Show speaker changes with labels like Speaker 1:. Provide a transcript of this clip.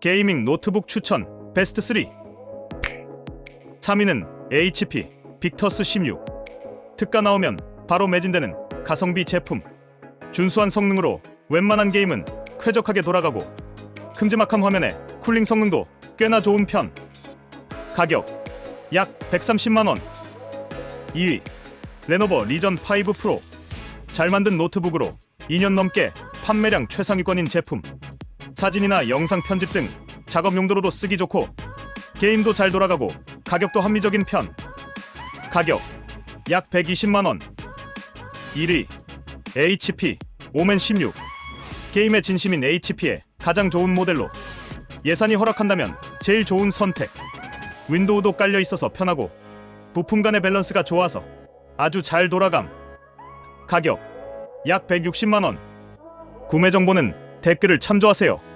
Speaker 1: 게이밍 노트북 추천 베스트 3 3위는 HP 빅터스 16 특가 나오면 바로 매진되는 가성비 제품. 준수한 성능으로 웬만한 게임은 쾌적하게 돌아가고 큼지막한 화면에 쿨링 성능도 꽤나 좋은 편. 가격 약 130만원. 2위 레노버 리전 5 프로. 잘 만든 노트북으로 2년 넘게 판매량 최상위권인 제품 사진이나 영상 편집 등 작업 용도로도 쓰기 좋고 게임도 잘 돌아가고 가격도 합리적인 편. 가격 약 120만 원. 1위 HP 오멘 16 게임의 진심인 HP의 가장 좋은 모델로 예산이 허락한다면 제일 좋은 선택. 윈도우도 깔려 있어서 편하고 부품 간의 밸런스가 좋아서 아주 잘 돌아감. 가격 약 160만 원. 구매 정보는 댓글을 참조하세요